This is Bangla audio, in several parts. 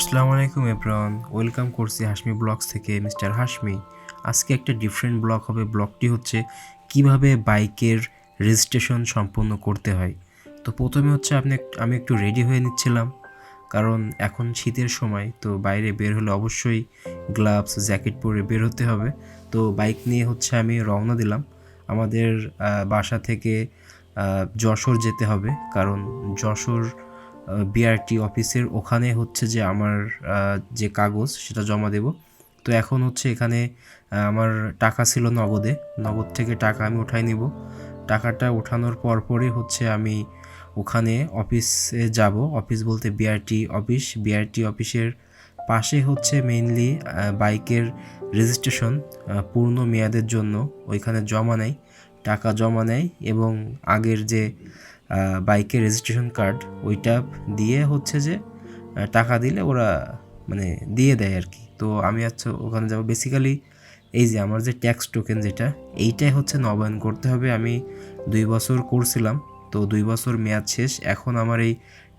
আসসালামু আলাইকুম এব্রন ওয়েলকাম করছি হাসমি ব্লগস থেকে মিস্টার হাসমি আজকে একটা ডিফারেন্ট ব্লগ হবে। ব্লগটি হচ্ছে কীভাবে বাইকের রেজিস্ট্রেশন সম্পন্ন করতে হয়। তো প্রথমে হচ্ছে আপনি আমি একটু রেডি হয়ে নিচ্ছিলাম, কারণ এখন শীতের সময়, তো বাইরে বের হলে অবশ্যই গ্লাভস, জ্যাকেট পরে বের হতে হবে। তো বাইক নিয়ে হচ্ছে আমি রওনা দিলাম। আমাদের বাসা থেকে যশোর যেতে হবে, কারণ যশোর বিআরটি অফিসের ওখানে হচ্ছে যে আমার যে কাগজ সেটা জমা দেব। তো এখন হচ্ছে এখানে আমার টাকা ছিল নগদে। নগদ থেকে টাকা আমি উঠাই নিব। টাকাটা ওঠানোর পরপরই হচ্ছে আমি ওখানে অফিসে যাব। অফিস বলতে বিআরটি অফিস। বিআরটি অফিসের পাশে হচ্ছে মেইনলি বাইকের রেজিস্ট্রেশন পূর্ণ মেয়াদের জন্য। ওইখানে জমা নেয় টাকা জমা নেয় এবং আগের যে বাইকের রেজিস্ট্রেশন কার্ড ওইটা দিয়ে হচ্ছে যে টাকা দিলে ওরা মানে দিয়ে দেয় আর কি। তো আমি আচ্ছা ওখানে যাব। বেসিক্যালি এই যে আমার যে ট্যাক্স টোকেন যেটা, এইটাই হচ্ছে নবায়ন করতে হবে। আমি দুই বছর করছিলাম তো দুই বছর মেয়াদ শেষ। এখন আমার এই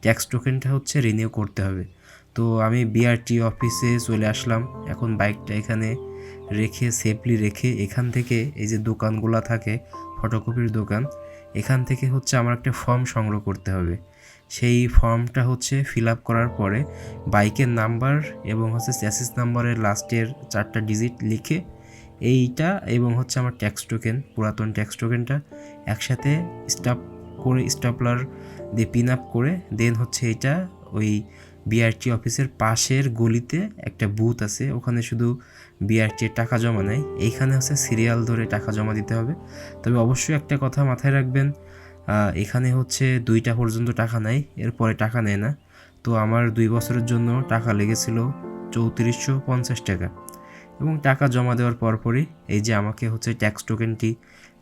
ট্যাক্স টোকেনটা হচ্ছে রিনিউ করতে হবে। তো আমি বিআরটি অফিসে চলে আসলাম। এখন বাইকটা এখানে রেখে সেফলি রেখে এখান থেকে এই যে দোকানগুলো থাকে ফটোকপির দোকান, এখান থেকে হচ্ছে আমার একটা ফর্ম সংগ্রহ করতে হবে। সেই ফর্মটা হচ্ছে ফিল আপ করার পরে বাইকের নাম্বার এবং হচ্ছে চ্যাসিস নাম্বারের লাস্টের চারটা ডিজিট লিখে এইটা এবং হচ্ছে আমার ট্যাক্স টোকেন পুরাতন ট্যাক্স টোকেনটা একসাথে স্টাপ করে স্টাপলার দিয়ে পিন আপ করে দেন হচ্ছে এটা ওই বিআরটি অফিসের পাশের গলিতে একটা বুথ আছে, ওখানে শুধু বিআরটি টাকা জমা নেয়। এইখানে হচ্ছে সিরিয়াল ধরে টাকা জমা দিতে হবে। তবে অবশ্যই একটা কথা মাথায় রাখবেন এখানে হচ্ছে দুইটা পর্যন্ত টাকা নেয়, এরপরে টাকা নেয় না। তো আমার দুই বছরের জন্য টাকা লেগেছিল চৌত্রিশশো পঞ্চাশ টাকা। এবং টাকা জমা দেওয়ার পরপরই এই যে আমাকে হচ্ছে ট্যাক্স টোকেনটি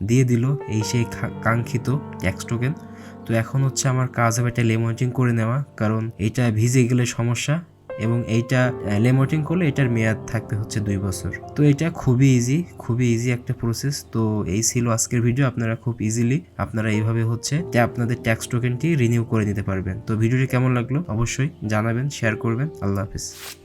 দিয়ে দিল, এই সেই কাঙ্ক্ষিত ট্যাক্স টোকেন। তো এখন হচ্ছে আমার কাজ হবে এটা লেমোটিং করে নেওয়া, কারণ এটা ভিজে গেলে সমস্যা এবং এইটা লেমোটিং করলে এটার মেয়াদ থাকবে হচ্ছে দুই বছর। তো এটা খুবই ইজি খুবই ইজি একটা প্রসেস তো এই ছিল আজকের ভিডিও আপনারা খুব ইজিলি আপনারা এইভাবে হচ্ছে যে আপনাদের ট্যাক্স টোকেনটি রিনিউ করে নিতে পারবেন। তো ভিডিওটি কেমন লাগল? অবশ্যই জানাবেন শেয়ার করবেন। আল্লাহ হাফিজ।